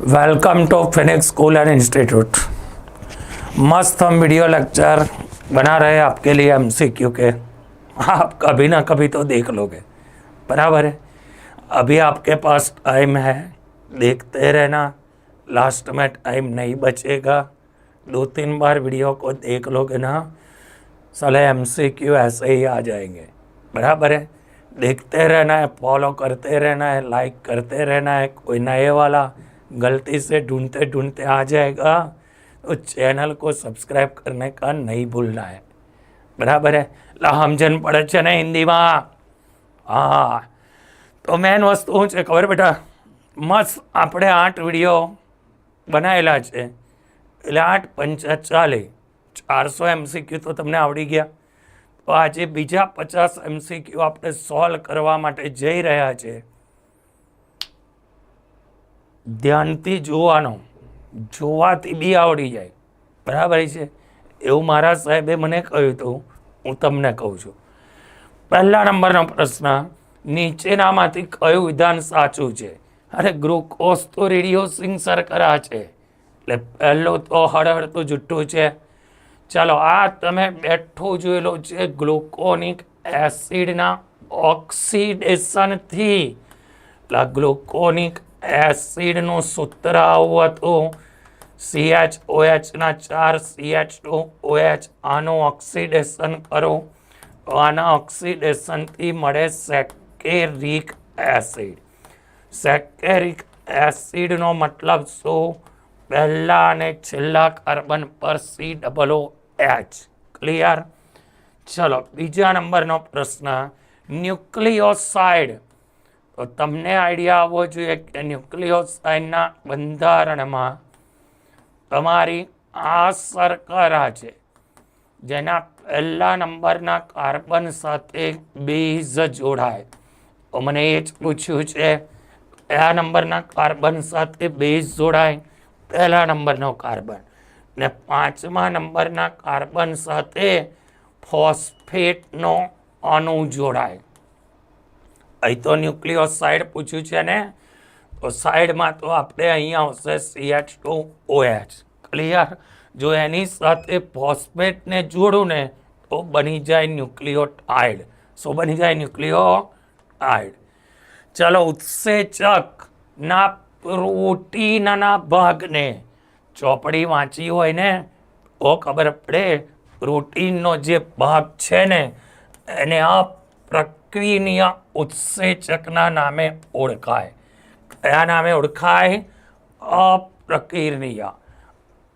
Welcome to Phoenix school and institute मस्त हम video lecture बना रहे हैं आपके लिए एम सी क्यू के। आप कभी ना कभी तो देख लोगे। बराबर है। अभी आपके पास टाइम है। देखते रहना। लास्ट में टाइम नहीं बचेगा। दो तीन बार वीडियो को देख लोगे ना, साले एम सी क्यू ऐसे ही आ जाएँगे। बराबर है। देखते रहना है फॉलो करते रहना है लाइक करते रहना है, कोई नए वाला गलती से ढूंढते ढूंढते आ जाएगा तो चैनल को सब्सक्राइब करने का नहीं भूलना है બરાબર હે એટલે સમજણ પડે છે ને હિન્દીમાં હા તો મેન વસ્તુ શું છે ખબર બેટા મસ્ત આપણે આઠ વિડીયો બનાવેલા છે એટલે આઠ પંચા ચાલે ચારસો એમસીક્યુ તો તમને આવડી ગયા તો આજે બીજા પચાસ એમસીક્યુ આપણે સોલ્વ કરવા માટે જઈ રહ્યા છે ધ્યાનથી જોવાનો, જોવાથી બી આવડી જાય. બરાબર છે? એવું મારા સાહેબે મને કહ્યું હતું, હું તમને કહું છું. પહેલા નંબરનો પ્રશ્ન, નીચેનામાંથી કયું વિધાન સાચું છે? અરે, ગ્લુકોઝ તો રેડિયોસિંગ સરકરા છે. એટલે પહેલો તો હળહળતું જુઠ્ઠું છે. ચાલો, આ તમે બેઠું જોયેલો છે ગ્લુકોનિક એસિડના ઓક્સિડેશનથી. એટલે ગ્લુકોનિક એસિડનું સૂત્ર આવું હતું. સીએચ ઓએચના ચાર સીએચ ટુ ઓએચ આનું ઓક્સિડેશન કરો. આના ઓક્સિડેશનથી મળે સેકેરિક એસિડ. સેકેરિક એસિડનો મતલબ શું? પહેલા અને છેલ્લા કાર્બન પર C double O H clear ચલો, બીજા નંબરનો પ્રશ્ન. ન્યુક્લિયોસાઇડ તો તમને આઈડિયા આવવો જોઈએ કે ન્યુક્લિયોસાઇડના બંધારણમાં તમારી આ સરકારા છે. જેના પહેલા નંબરના કાર્બન સાથે બેઝ જોડાય. તો મને એ જ પૂછ્યું છે, કયા નંબરના કાર્બન સાથે બેઝ જોડાય? પહેલા નંબરનો કાર્બન ને પાંચમા નંબરના કાર્બન સાથે ફોસ્ફેટનો અણુ જોડાય. અહીં તો ન્યુક્લિયોસાઇડ પૂછ્યું છે ને, તો સાઈડમાં તો આપણે અહીંયા આવશે સીએચ ટુ ઓએચ ક્લિયર જો એની સાથે ફોસ્ફેટને જોડું ને, તો બની જાય ન્યુક્લિયોટાઇડ શું બની જાય? ન્યુક્લિયોટાઇડ ચલો ઉત્સેચકના પ્રોટીનના ભાગને ચોપડી વાંચી હોય ને, તો ખબર પડે પ્રોટીનનો જે ભાગ છે ને, એને આ પ્રક્રિયા ઉત્સેચકના નામે ઓળખાય. કયા નામે ઓળખાય? અપ્રકીર્ણિયા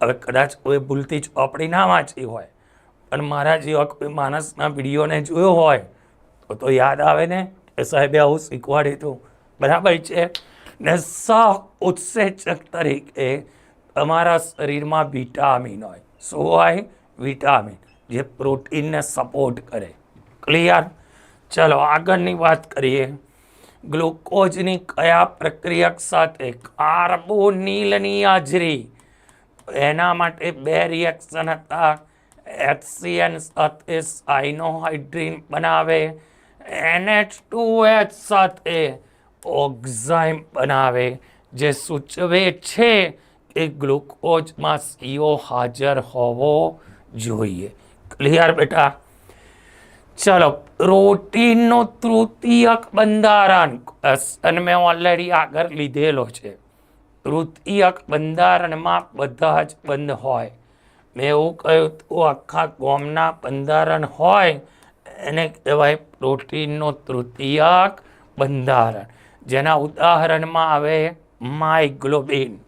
હવે કદાચ કોઈ ભૂલથી ચોપડી ના વાંચી હોય, પણ મારા જેવા કોઈ માણસના વિડીયોને જોયો હોય, તો તો યાદ આવે ને? કે સાહેબે આવું શીખવાડ્યું હતું. બરાબર છે? ને સ ઉત્સેચક તરીકે તમારા શરીરમાં વિટામિન હોય. શું હોય? વિટામિન, જે પ્રોટીનને સપોર્ટ કરે. ક્લિયર ચલો આગળની વાત કરીએ. ગ્લુકોઝની કયા પ્રક્રિયક સાથે કાર્બોનિલની હાજરી? એના માટે બે રિએક્શન હતા. એચસીએન સાથે સાઇનોહાઇડ્રીન બનાવે. એનએચ ટુ એચ સાથે ઓક્ઝાઇમ બનાવે. જે સૂચવે છે કે ગ્લુકોઝમાં સીઓ હાજર હોવો જોઈએ. ક્લિયર બેટા? ચલો પ્રોટીનનો તૃતીયક બંધારણ. ક્વેશ્ચન મેં ઓલરેડી આગળ લીધેલો છે. તૃતીયક બંધારણમાં બધા જ બંધ હોય. મેં એવું કહ્યું, તો આખા ગોમના બંધારણ હોય, એને કહેવાય પ્રોટીનનું તૃતીયક બંધારણ. જેના ઉદાહરણમાં આવે માઇગ્લોબિન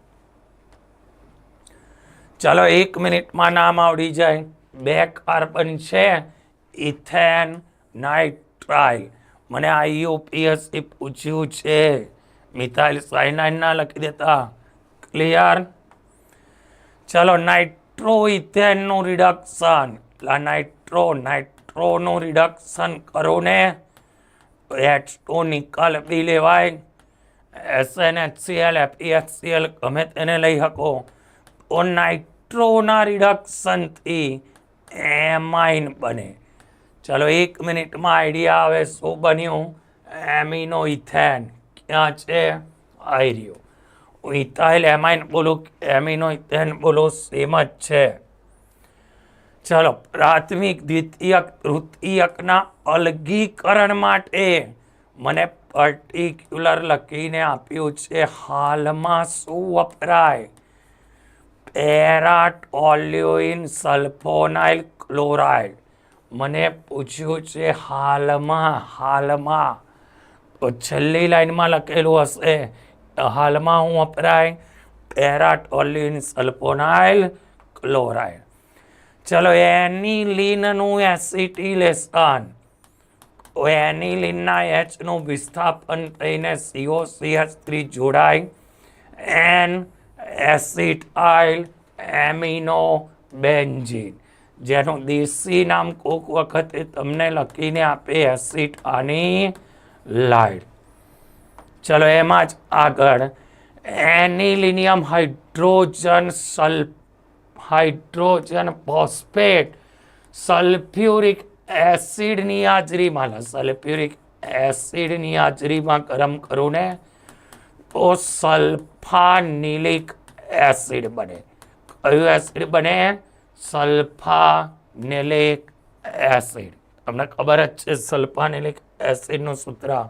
ચાલો, એક મિનિટમાં નામ આવડી જાય. બે કાર્બન છે ઇથેન નાઇટ્રાઇલ. મને આઈયુપીએસસી પૂછ્યું છે. મિથાઇલ સાયનાઇડ ના લખી દેતા. ક્લિયર ચલો નાઇટ્રો ઇથેનનું રિડક્શન. એટલે નાઇટ્રો નાઇટ્રોનું રિડક્શન કરો ને. એચ ટુ નિકાલ બી લેવાય. એસએનએચસીએલ એપીએચસીએલ ગમે તેને લઈ શકો. તો નાઇટ્રોના રિડક્શનથી એમાઇન બને. ચલો એક મિનિટમાં આઈડિયા આવે શું બન્યું એમિનો ઇથેન. ક્યાં છે? આઈ રહ્યો. હું ઇથાઇલ એમાઇન બોલું, એમિનો ઇથેન બોલો, સેમ જ છે. ચલો, પ્રાથમિક, દ્વિતીયક, તૃતીયકના અલગીકરણ માટે મને પર્ટિક્યુલર લખીને આપ્યું છે, હાલમાં શું વપરાય? Paratoluene sulphonyl chloride. મને પૂછ્યું છે, હાલમાં હાલમાં છેલ્લી લાઈનમાં લખેલું હશે હાલમાં હું વપરાય પેરાટોલિન સલ્ફોનાઇલ ક્લોરાઇડ. ચલો, એનિલિનનું એસિટિલેશન. એનિલિનના એચનું વિસ્થાપન થઈને સીઓસીએચ થ્રી જોડાય. N acetyl amino, benzene. જેનું દેશી નામ કોક વખતે તમને લખીને આપે એસિડ આની લાઇડ ચલો, એમાં જ આગળ. Anilinium hydrogen sulph, hydrogen phosphate, sulphuric એસિડની હાજરીમાં. સલ્ફ્યુરિક એસિડની હાજરીમાં ગરમ કરું ને, તો સલ્ફાનિલિક એસિડ બને. કયું એસિડ બને? સલ્ફાનિલિક એસિડ તમને ખબર જ છે સલ્ફાનિલિક એસિડનું સૂત્ર।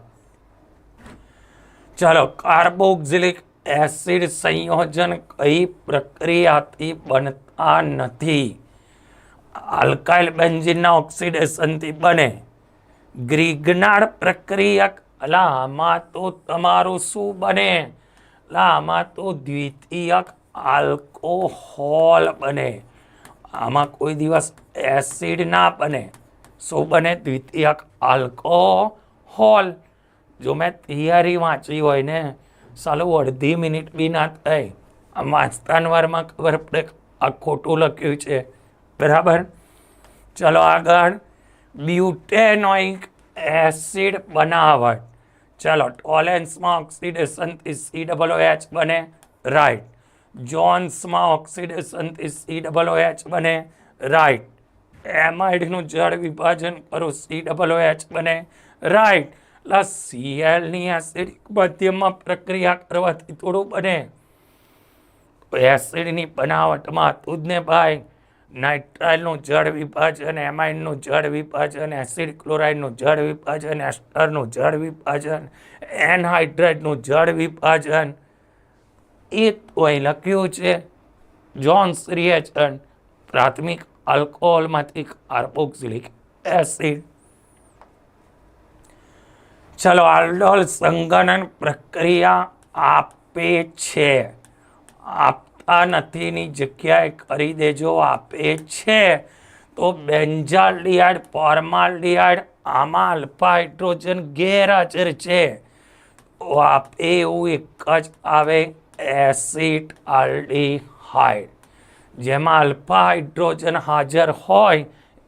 ચાલો કાર્બોક્સિલિક એસિડ સંયોજન કઈ પ્રક્રિયાથી બનતા નથી? આલ્કાઇલ બેન્ઝિનના ઓક્સિડેશનથી બને। ગ્રીગનાડ પ્રક્રિયક અલા આમાં તો તમારું શું બને? અલા આમાં તો દ્વિતીયક આલ્કોહોલ બને। આમાં કોઈ દિવસ એસિડ ના બને. શું બને? દ્વિતીયક આલ્કોહોલ જો મેં થિયરી વાંચી હોય ને, સાલું અડધી મિનિટ બી ના થઈ આ વાંચતાનવારમાં ખબર પડે આ ખોટું લખ્યું છે. બરાબર? ચલો આગળ. બ્યુટેનોઇક એસિડ બનાવટ. ચલો ટોલેન્સમાં ઓક્સિડેશનથી સી ડબલ એચ બને. રાઈટ જોન્સમાં ઓક્સિડેશનથી સી ડબલ એચ બને રાઈટ એમાઇડનું જળ વિભાજન કરું સી ડબલ એચ બને રાઈટ એટલે સીએલની એસિડિક માધ્યમમાં પ્રક્રિયા કરવાથી થોડું બને. એસિડની બનાવટમાં તું જ ને ભાઈ નાઇટ્રાઇલનું જળ વિભાજન એમાઇનનું જળ વિભાજન એસિડ ક્લોરાઇડનું જળ વિભાજન એસ્ટરનું જળ વિભાજન એનહાઇડ્રેટનું જળ વિભાજન એ કોઈ લખ્યું છે જોન્સ રિએક્શન પ્રાથમિક આલ્કોહોલમાંથી કાર્બોક્સિલિક એસિડ. ચલો આલ્ડોલ સંગનન પ્રક્રિયા આપે છે. આપતા નથીની જગ્યાએ કરી દેજો, આપે છે. તો બેન્ઝાલ્ડિહાઇડ ફોર્માલ્ડિહાઇડ આમાં અલ્ફા હાઇડ્રોજન ગેરહાજર છે. તો આપે એવું એક જ આવે. Acid aldehyde. જેમાં અલ્ફા હાઇડ્રોજન હાજર હોય,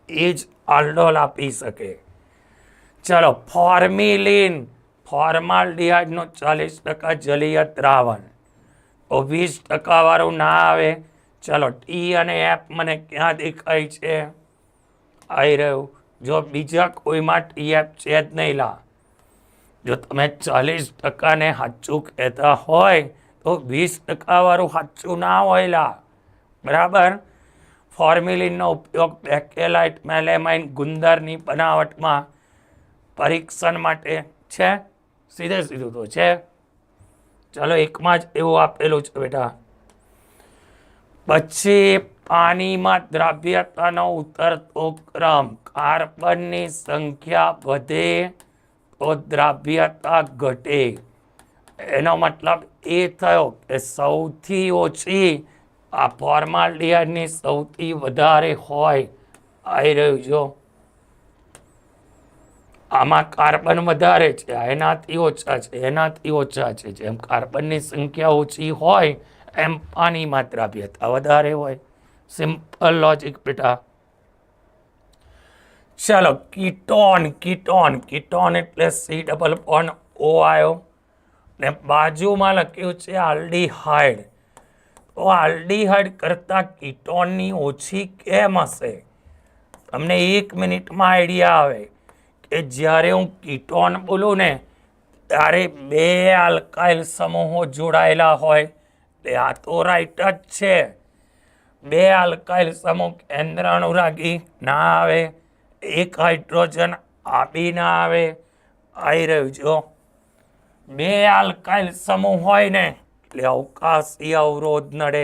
એ જ આલ્ડોલ આપી શકે. ચલો, ફોર્મિલિન. ફોર્માલ્ડિહાઇડનું ચાલીસ ટકા જલીય દ્રાવણ. તો વીસ ટકાવાળું ના આવે. ચલો, ટી અને એફ મને ક્યાં દેખાય છે? આવી રહ્યું. જો બીજા કોઈમાં ટી, એફ છે જ નહીં લા. જો તમે ચાલીસ ટકાને સાચું કહેતા હોય તો વીસ ટકાવાળું સાચું ના હોય લા બરાબર ફોર્મિલિનનો ઉપયોગ બેકેલાઇટ મેલેમાઇન ગુંદરની બનાવટમાં પરીક્ષણ માટે છે. સીધે સીધું તો છે. ચાલો એકમાં જ એવું આપેલું છે બેટા. પછી પાણીમાં દ્રાવ્યતાનો ઉતરતો ક્રમ કાર્બનની સંખ્યા વધે તો દ્રાવ્યતા ઘટે. એનો મતલબ એ થયો કે સૌથી ઓછી આ ફોર્માલિયાની સૌથી વધારે હોય આવી રહ્યું જો. આમાં કાર્બન વધારે છે, એનાથી ઓછા છે, એનાથી ઓછા છે. જેમ કાર્બનની સંખ્યા ઓછી હોય, એમ પાણીમાં દ્રાવ્યતા વધારે હોય. સિમ્પલ લોજિક બેટા. ચાલો કીટોન કીટોન કીટોન એટલે સી ડબલ બોન્ડ ઓ આવ્યો ને બાજુમાં લખ્યું છે આલ્ડીહાઇડ. તો આલ્ડીહાઇડ કરતાં કીટોનની ઓછી કેમ હશે? તમને એક મિનિટમાં આઈડિયા આવે કે જ્યારે હું કીટોન બોલું ને, ત્યારે બે આલ્કાઇલ સમૂહો જોડાયેલા હોય. એટલે આ તો રાઈટ જ છે. બે આલ્કાઇલ સમૂહ કેન્દ્ર અનુરાગી ના આવે, એક હાઇડ્રોજન આપી ના આવે. આવી રહ્યું જો. બે આલ્કાઇલ સમૂહ હોય ને, એટલે અવકાશી અવરોધ નડે.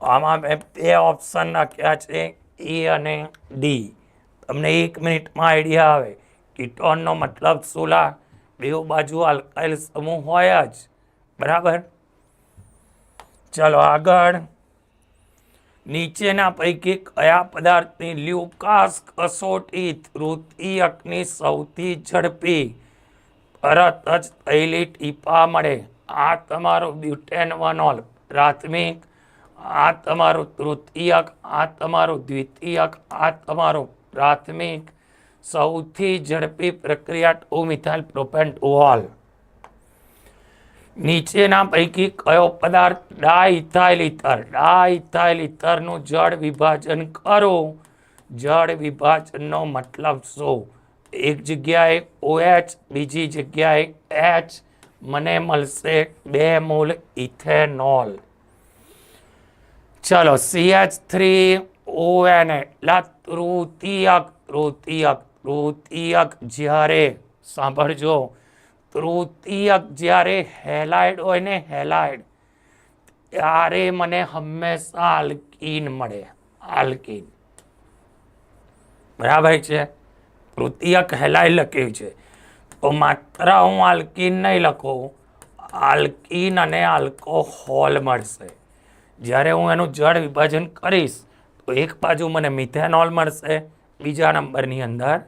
આમાં મેં બે ઓપ્શન નાખ્યા છે એ અને ડી તમને એક મિનિટમાં આઈડિયા આવે કીટોનનો મતલબ સોલા બે બાજુ આલ્કાઇલ સમૂહ હોય જ. બરાબર? ચલો આગળ. નીચેના પૈકી કયા પદાર્થની લ્યુકાસ કસોટી તૃતીયકની સૌથી ઝડપી તરત જ તૈલી ટીપા મળે. આ તમારું બ્યુટેનવનોલ પ્રાથમિક. આ તમારું તૃતીયક. આ તમારું દ્વિતીયક. આ તમારું પ્રાથમિક. સૌથી ઝડપી પ્રક્રિયા ટુ મિથાઇલ પ્રોપેન્ટોલ નીચેના પૈકી કયો પદાર્થ? ડાઇથાઇલિથર. ડાઇથાઇલિથરનું જળ વિભાજન કરો. જળ વિભાજનનો મતલબ શું? એક જગ્યાએ OH બીજી જગ્યાએ એચ મને મળશે બે મૂળ ઇથેનોલ. ચલો CH થ્રી ON એટલા તૃતીયક તૃતીયક તૃતીયક જ્યારે, સાંભળજો. તૃતીયક જ્યારે હેલાઇડ હોય ને હેલાઇડ, ત્યારે મને હંમેશા આલ્કીન મળે, આલ્કીન. બરાબર છે? તૃતીયક કહેલાય લખ્યું છે. તો માત્ર હું આલ્કીન નહીં લખું, આલ્કીન અને આલ્કોહોલ મળશે. જ્યારે હું એનું જળ વિભાજન કરીશ, તો એક બાજુ મને મિથેનોલ મળશે, બીજા નંબરની અંદર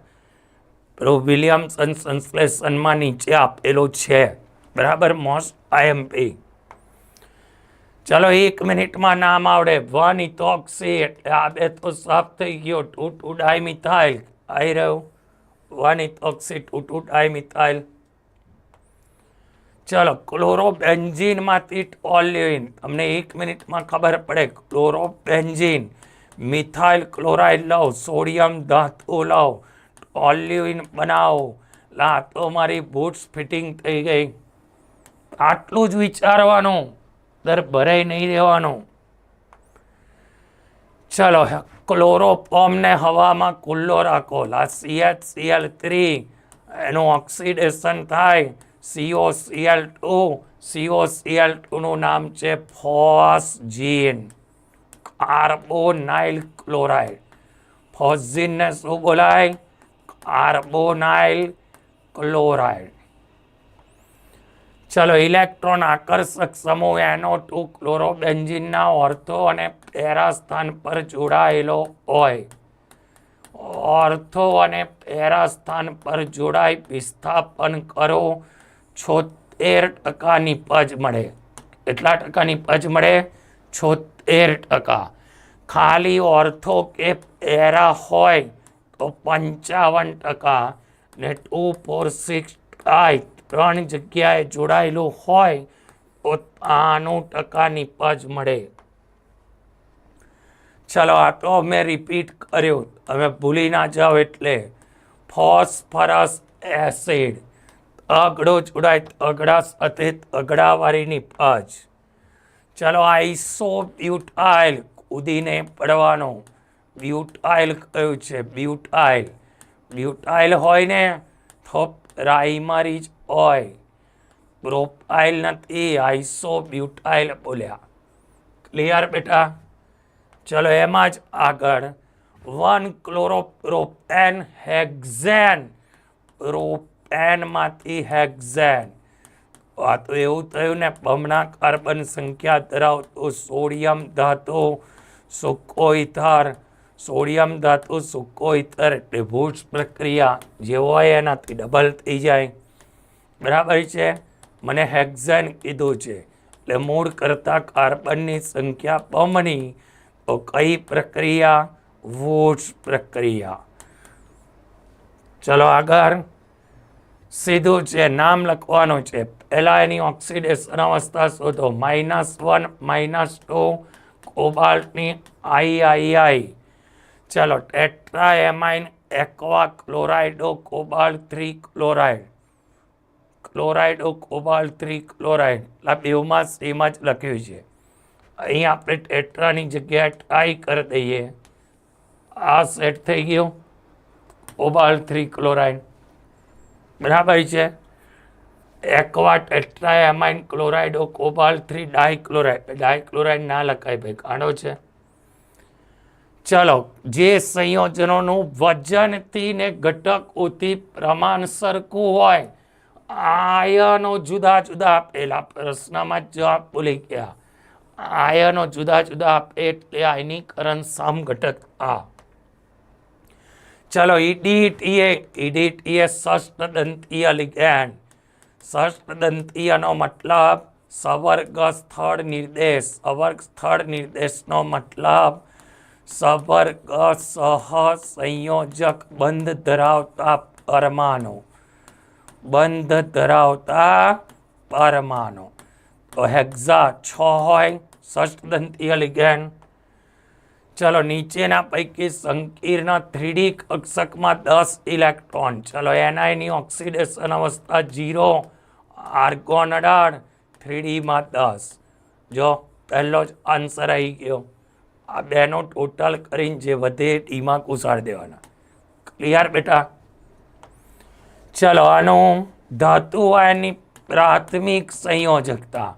વિલિયમસન સંશ્લેષણમાં નીચે આપેલો છે. બરાબર, મોસ્ટ આઈએમપી ચલો, એક મિનિટમાં નામ આવડે. વન ઇથોક્સી, એટલે આ બે તો સાફ થઈ ગયો. ટુ ટુ ડાયમિથાઇલ આવી રહ્યું. ઇથોક્સી ટુ ટુ ડાયમિથાઇલ ચલો, ક્લોરોબેન્ઝીનમાંથી ટોલ્યુઇન તમને એક મિનિટમાં ખબર પડે, ક્લોરોબેન્ઝીન, મિથાઇલ ક્લોરાઇડ લવ, સોડિયમ ધાતુ લવ ટોલ્યુઇન બનાવો. લા, તો મારી બૂટ્સ ફિટિંગ થઈ ગઈ. આટલું જ વિચારવાનું, દર ભરાઈ નહીં રહેવાનું. ચલો ક્લોરોફોર્મને હવામાં ખુલ્લો રાખો. લા સીએચ સીએલ થ્રી એનું ઓક્સિડેશન થાય. CO Cl two CO Cl ટુનું નામ છે ફોસજીન. કાર્બોનાઇલ ક્લોરાઇડ. ફોસજીનને શું બોલાય? કાર્બોનાઇલ ક્લોરાઇડ. ચલો, ઇલેક્ટ્રોન આકર્ષક સમૂહ એનો ટુ ક્લોરોબેન્ઝિનના ઓર્થો અને પેરા સ્થાન પર જોડાયેલો હોય. ઓર્થો અને પેરા સ્થાન પર જોડાઈ વિસ્થાપન કરો. છોતેર ટકા નિપજ મળે. કેટલા ટકા નિપજ મળે? છોતેર ટકા. ખાલી ઓર્થો કે પેરા હોય તો પંચાવન ટકા ને ટુ ફોર સિક્સ આઈ ત્રણ જગ્યાએ જોડાયેલું હોય, તો આનો ટકા નિપજ મળે. ચલો, આ તો મેં રિપીટ કર્યો. તમે ભૂલી ના જાઓ એટલે. Phosphorus acid. અગડો જોડાય અગડા સાથે તગડાવાળી નિપજ ચલો આઈસો બ્યુટાઇલ કૂદીને પડવાનો. બ્યુટાઇલ કયું છે? બ્યુટાઇલ બ્યુટાઇલ હોય ને, તો પ્રાઇમરી જ હોય પ્રોપાઇલ નથી આઈસોબ્યુટાઇલ બોલ્યા. ક્લિયર બેટા? ચલો એમાં જ આગળ. વન ક્લોરોપ્રોપેન હેક્ઝેન પ્રોપેનમાંથી હેક્ઝેન આ તો એવું થયું ને, બમણા કાર્બન સંખ્યા ધરાવતો સોડિયમ ધાતુ સુકોઈથર સોડિયમ ધાતુ સુકોઈથર એટલે ભૂજ પ્રક્રિયા. જે હોય એનાથી ડબલ થઈ જાય. બરાબર છે? મને હેક્ઝેન કીધું છે. એટલે મૂળ કરતાં કાર્બનની સંખ્યા બમણી. તો કઈ પ્રક્રિયા? વોટ્સ પ્રક્રિયા. ચલો આગળ. સીધું છે, નામ લખવાનું છે. પહેલાં એની ઓક્સિડેશન અવસ્થા શોધો. માઇનસ વન, માઇનસ ટુ, કોબાલ્ટની આઈ આઈ આઈ. ચલો tetra ammine aqua chlorido, cobalt three chloride. Chloride cobalt three chloride આ બેવમાં સેમ જ લખ્યું છે. અહીં આપણે ટેટ્રાની જગ્યાએ ટ્રાય કરી દઈએ. આ સેટ થઈ ગયો. કોબાલ્ટ થ્રી ક્લોરાઇડ બરાબર છે? એકવા ટેટ્રાએમાઇન ક્લોરાઇડ ઓ કોબાલ્ટ થ્રી ડાયક્લોરાઇડ ડાયક્લોરાઇડ ના લખાય ભાઈ. કાઢો છે? ચલો, જે સંયોજનોનું વજનથી ને ઘટકોથી પ્રમાણ સરખું હોય આયનો જુદા જુદા આપેલા પ્રશ્નમાં જવાબ ભૂલી ગયા. આયનો જુદા જુદા આપે એટલે આયનીકરણ સમઘટક આ. ચલો ઈડીટીએ ઈડીટીએ ષષ્ટદંતીય લિગેન્ડ ષષ્ટદંતીયનો મતલબ સવર્ગ સ્થળ નિર્દેશ સવર્ગ સ્થળ નિર્દેશનો મતલબ સવર્ગ સહ સંયોજક બંધ ધરાવતા પરમાણુ. બંધ ધરાવતા પરમાણુ. તો હેક્ઝા છ હોય ષષ્ટદંતીય લિગેન્ડ ચલો નીચેના પૈકી સંકીર્ણ થ્રીડી કક્ષકમાં દસ ઇલેક્ટ્રોન. ચલો એનઆઈની ઓક્સિડેશન અવસ્થા જીરો આર્ગોન અઢાર, થ્રીડીમાં દસ. જો પહેલો જ આન્સર આવી ગયો. આ બેનો ટોટલ કરીને જે વધે ટીમાં કુસાડી દેવાના. ક્લિયર બેટા? ચલો આનું ધાતુ આયનની પ્રાથમિક સંયોજકતા.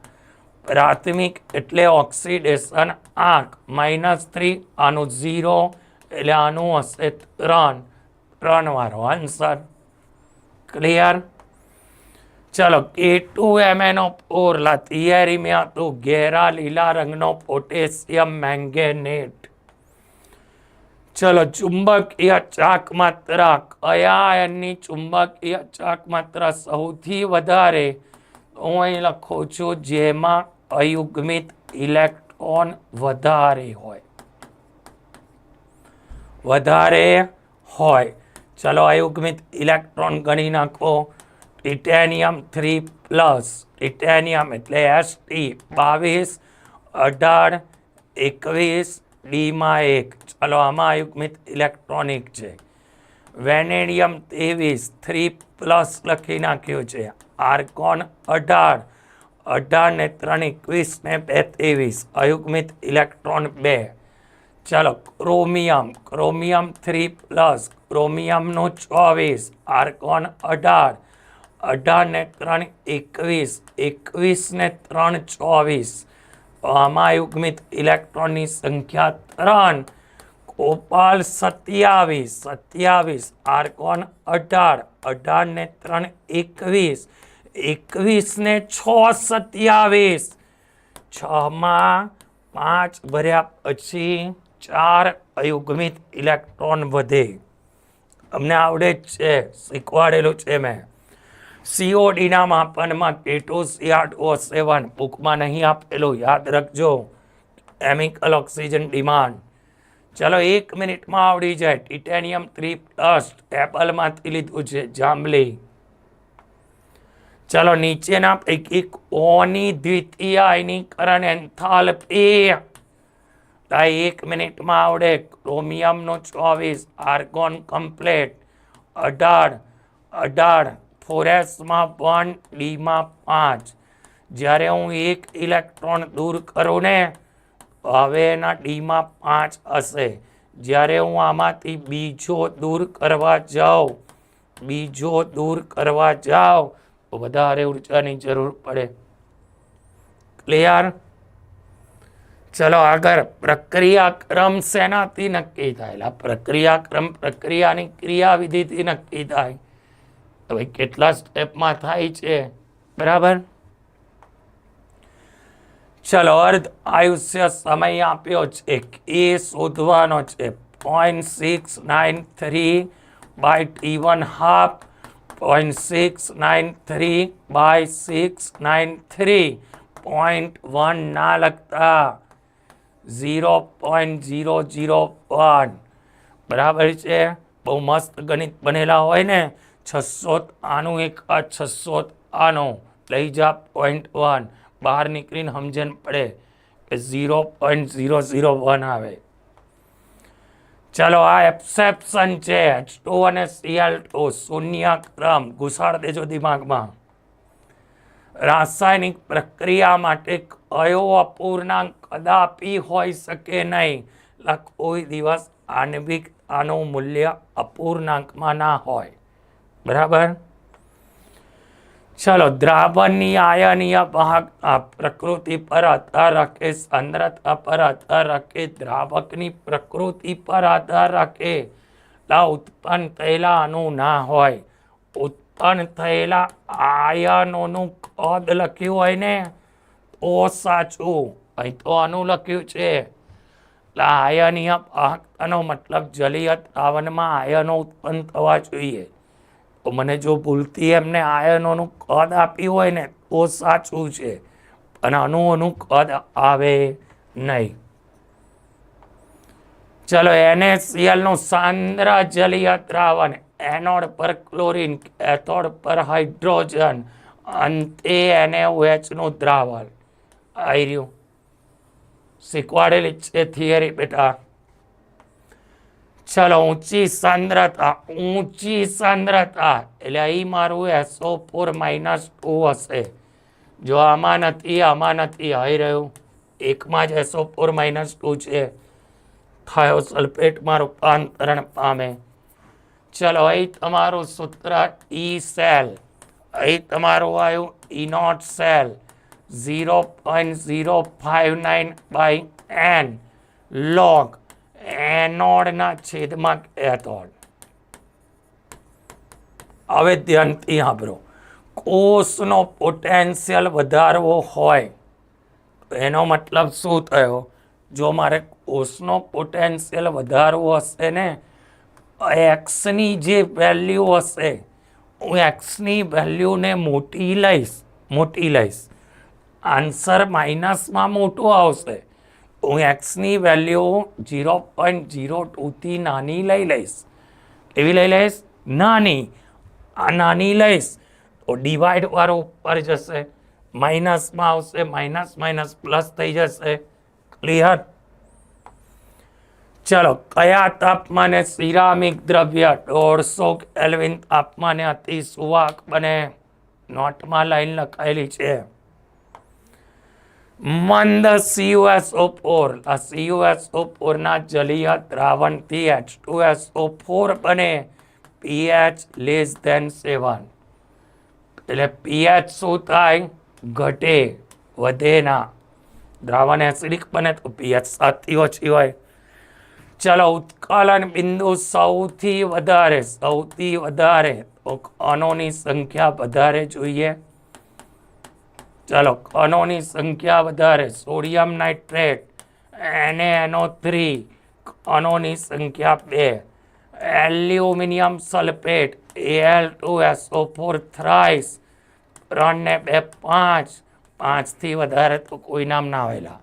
પ્રાથમિક એટલે ઓક્સિડેશન આંક. માઇનસ થ્રી, આનું ઝીરો એટલે આનું હશે ત્રણ. ત્રણ આન્સર ક્લિયર? ચલો કે ટુ એમ એનો ઓરલા તૈયારી મેં હતું ઘેરા લીલા રંગનો પોટેશિયમ મેંગેનેટ. ચલો ચુંબકીય ચાક માત્રા કયા ચુંબકીય ચાક માત્રા સૌથી વધારે હું અહીં લખું છું જેમાં અયુગ્મિત ઇલેક્ટ્રોન વધારે હોય વધારે હોય ચલો અયુગ્મિત ઇલેક્ટ્રોન ગણી નાખો ટિટેનિયમ થ્રી પ્લસ ટિટેનિયમ એટલે એસ ટી બાવીસ અઢાર એકવીસ ડીમાં એક, ચલો, આમાં યુગ્મિત ઇલેક્ટ્રોનિક છે. વેનેડિયમ ત્રેવીસ, થ્રી પ્લસ લખી નાખ્યું છે. આર્કોન અઢાર અઢાર ને ત્રણ એકવીસ ને બે ત્રેવીસ, અયુગ્મિત ઇલેક્ટ્રોન બે. ચાલો, ક્રોમિયમ ક્રોમિયમ થ્રી પ્લસ, ક્રોમિયમનું ચોવીસ, આર્કોન અઢાર અઢાર ને ત્રણ એકવીસ એકવીસ ને ત્રણ ચોવીસ. આમાં યુગ્મિત ઇલેક્ટ્રોનની સંખ્યા ત્રણ. કોપાલ સત્યાવીસ સત્યાવીસ આર્કોન અઢાર અઢાર ને ત્રણ એકવીસ એકવીસ ને છ સત્યાવીસ. છમાં પાંચ ભર્યા પછી ચાર અયુગ્મિત ઇલેક્ટ્રોન વધે. અમને આવડે જ છે, શીખવાડેલું છે મેં. સીઓડીના માપનમાં કેટોસિયાટો સેવન બુકમાં નહીં આપેલું. યાદ રાખજો. Chemical oxygen demand. ચલો, એક મિનિટમાં આવડી જાય. ટિટેનિયમ થ્રી પ્લસ એપલમાંથી લીધું છે જાંબલી. ચલો, નીચેના પૈકી કોની દ્વિતીય આયનીકરણ એન્થાલ્પી? આ એક મિનિટમાં આવડે. ક્રોમિયમનો ચોવીસ. Argon complete. અઢાર. અઢાર. ફોરેસમાં વન ડીમાં પાંચ. જ્યારે હું એક ઇલેક્ટ્રોન દૂર કરું ને, હવે એના ડીમાં પાંચ હશે. જ્યારે હું આમાંથી બીજો દૂર કરવા જાઉં, બીજો દૂર કરવા જાઉં, તો વધારે ઉર્જાની જરૂર પડે. ક્લિયર ચલો આગળ. પ્રક્રિયાક્રમ શેનાથી નક્કી થાય? પ્રક્રિયાક્રમ પ્રક્રિયાની ક્રિયાવિધિથી નક્કી થાય. હવે કેટલા સ્ટેપમાં થાય છે? બરાબર? ચલો, અર્ધ આયુષ્ય સમય આપ્યો છે. એ શોધવાનો છે. Point six nine three by T one half point six nine three by six nine three point one ના લખતા. Zero point zero zero one બરાબર છે? બહુ મસ્ત ગણિત બનેલા હોય ને. છસો આનું એક આ છસો આનો લઈ જા પોઈન્ટ વન બહાર નીકળીને સમજણ પડે કે zero point zero zero one આવે. ચલો, આ એક્સેપ્શન છે. ટુ અને સીએલ ટુ શૂન્ય ક્રમ. ઘુસાડ દેજો દિમાગમાં. રાસાયણિક પ્રક્રિયા માટે કયો અપૂર્ણાંક કદાપી હોઈ શકે નહીં? કોઈ દિવસ આણ્વિક આનું મૂલ્ય અપૂર્ણાંકમાં ના હોય. બરાબર? ચલો દ્રાવણની આયનીય ભાગ પ્રકૃતિ પર આધાર રાખે, સાંદ્રતા પર આધાર રાખે, દ્રાવકની પ્રકૃતિ પર આધાર રાખે. ઉત્પન્ન થયેલા અણુ ના હોય. ઉત્પન્ન થયેલા આયનોનું કદ લખ્યું હોય ને, તો સાચું. અહીં તો અણુ લખ્યું છે. આયનીય ભાગ મતલબ જલીય દ્રાવણમાં આયનો ઉત્પન્ન થવા જોઈએ. તો મને જો ભૂલથી એમને આયનોનું કદ આપ્યું હોય ને, તો સાચું છે. અને અણુઓનું કદ આવે નહીં. ચલો, એનએસીએલનું સાંદ્ર જલીય દ્રાવણ એનોડ પર ક્લોરીન કેથોડ પર હાઇડ્રોજન, અંતે એને નું દ્રાવણ. આવી રહ્યું શીખવાડેલી છે થિયરી, બેટા. ચલો ઊંચી સાંદ્રતા ઊંચી સાંદ્રતા. એટલે અહીં મારું એસો ફોર માઇનસ ટુ હશે. જો આમાં નથી આમાં નથી આવી રહ્યું. એકમાં જ એસો ફોર માઇનસ ટુ છે. થયો સલ્ફેટમાં રૂપાંતરણ પામે. ચલો, અહીં તમારું સૂત્ર ઈ સેલ અહીં તમારું આવ્યું E naught naught cell zero point zero five nine by N log એનોડના છેદમાં એથોડ હવે ધ્યાનથી સાંભળો. કોષનો પોટેન્શિયલ વધારવો હોય એનો મતલબ શું થયો? જો મારે કોષનો પોટેન્શિયલ વધારવો હશે ને એક્સની જે વેલ્યુ હશે, હું એક્સની વેલ્યુને મોટી લઈશ મોટી લઈશ. આન્સર માઇનસમાં મોટો આવશે. હું એક્સની વેલ્યુ ઝીરો પોઈન્ટ ઝીરો ટુથી નાની લઈ લઈશ. એવી લઈ લઈશ? નાની. આ નાની લઈશ. તો ડિવાઈડ વાળો ઉપર જશે. માઇનસમાં આવશે માઇનસ માઇનસ પ્લસ થઈ જશે. ક્લિયર ચલો, કયા તાપમાને સિરામિક દ્રવ્ય દોઢસો કેલ્વિન તાપમાને અતિ સુવાક બને? નોટમાં લાઈન લખાયેલી છે. મંદ CuSO4 આ CuSO4 ના જલીય દ્રાવણથી H2SO4 બને. pH લેસ ધેન સેવન એટલે pH શું થાય? ઘટે, વધે ના. દ્રાવણ એસિડિક બને તો pH સાતથી ઓછી હોય. ચલો, ઉત્કલન બિંદુ સૌથી વધારે સૌથી વધારે. તો કણોની સંખ્યા વધારે જોઈએ. ચાલો, કણોની સંખ્યા વધારે, સોડિયમ નાઇટ્રેટ એનએનો થ્રી, કણોની સંખ્યા બે, aluminium sulphate L two SO four thrice ત્રણ ને બે પાંચ, પાંચથી વધારે તો કોઈ નામ ના આવેલા.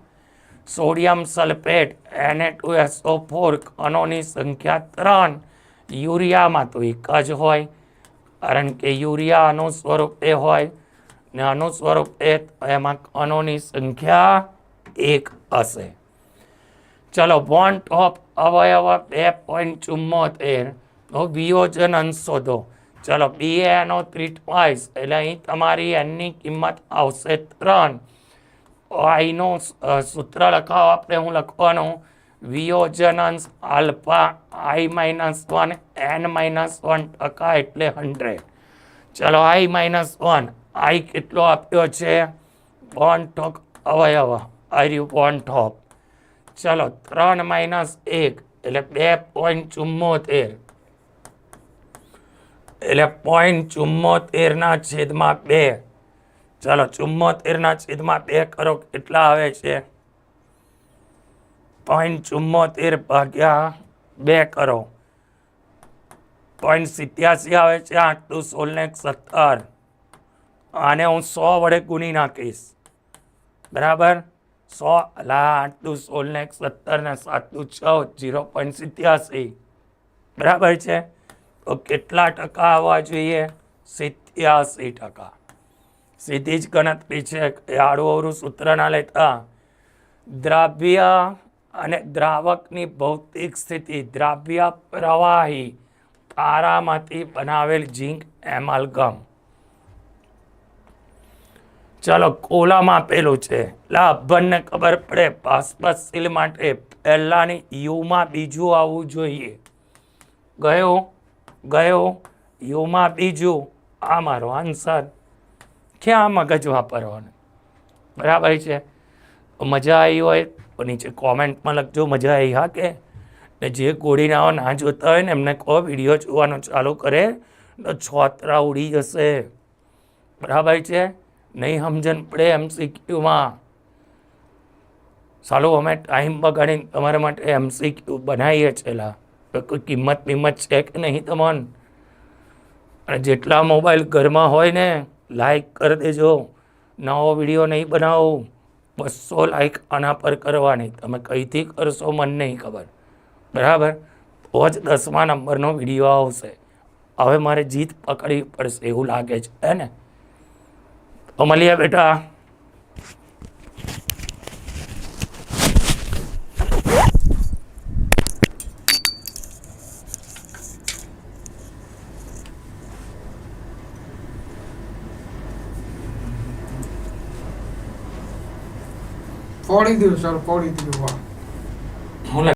સોડિયમ સલ્ફેટ એને ટુ એસઓ ફોર, કણોની સંખ્યા ત્રણ, યુરિયામાં તો એક જ હોય, કારણ કે યુરિયા સ્વરૂપ સ્વરૂપે હોય ને અનુસ્વરૂપ એ એમાં કણોની સંખ્યા એક હશે. ચલો બોન્ડ ટોપ અવયવ બે પોઈન્ટ ચુમ્મોતેર વિયોજન અંશ શોધો. ચલો બી એનો થ્રી ટ્વાઇસ એટલે અહીં તમારી એનની કિંમત આવશે ત્રણ. આઈનું સૂત્ર લખાવો, આપણે હું લખવાનું? વિયોજન અંશ alpha I minus one N minus one ટકા એટલે હંડ્રેડ ચલો આઈ માઇનસ વન આઈ કેટલો આપ્યો છે? બોન્ડ ટોક અવયવ. આર્યું બોન્ડ ટોપ ચલો, ત્રણ માઇનસ એક, એટલે બે પોઈન્ટ ચુમ્મોતેર એટલે પોઈન્ટ ચુમ્મોતેરના છેદમાં બે. ચાલો ચુમ્મોતેરના છેદમાં બે કરો, કેટલા આવે છે? પોઈન્ટ ચુમ્મોતેર ભાગ્યા બે કરો. પોઈન્ટ સિત્યાસી આવે છે, આઠ ટુ સોળ ને સત્તર. આને હું સો વડે ગુની નાખીશ બરાબર? સો, અલા, આઠ દુ સોળ ને સત્તર ને સાત દુ ચૌદ જીરો પોઈન્ટ સિત્યાસી. બરાબર છે? તો કેટલા ટકા આવવા જોઈએ? સિત્યાસી ટકા. સીધી જ ગણતરી છે એ આડું અવરું સૂત્ર લેતા. દ્રાવ્ય અને દ્રાવકની ભૌતિક સ્થિતિ, દ્રાવ્ય પ્રવાહી પારામાંથી બનાવેલ ઝીંક એમાલ્ગમ. ચાલો કોલામાં આપેલું છે. એટલે આપણને ખબર પડે સીલ માટે પહેલાંની યુમાં બીજું આવવું જોઈએ. ગયો ગયો, યુમાં બીજું. આ મારો આન્સર ક્યાં મગજ વાપરવાનું? બરાબર છે? મજા આવી હોય તો નીચે કોમેન્ટમાં લખજો, મજા આવી હા કે? ને જે ગોળીનાઓ ના જોતા હોય ને એમને કહો વીડિયો જોવાનું ચાલુ કરે, તો છોતરા ઉડી જશે. બરાબર છે? નહીં સમજણ પડે એમસીક્યુમાં સાલો, અમે ટાઈમ બગાડીને તમારા માટે એમસીક્યુ બનાવીએ છેલ્લા. કોઈ કિંમત બિંમત છે કે નહીં તમને? અને જેટલા મોબાઈલ ઘરમાં હોય ને, લાઈક કરી દેજો. નવો વીડિયો નહીં બનાવો. બસો લાઈક આના પર કરવાની. તમે કઈથી કરશો મને નહીં ખબર. બરાબર? તો જ દસમા નંબરનો વીડિયો આવશે. હવે મારે જીત પકડવી પડશે એવું લાગે છે ને? મળીએ બેટા. ફોડી દીધું સર ફોડી દીધું વાહ.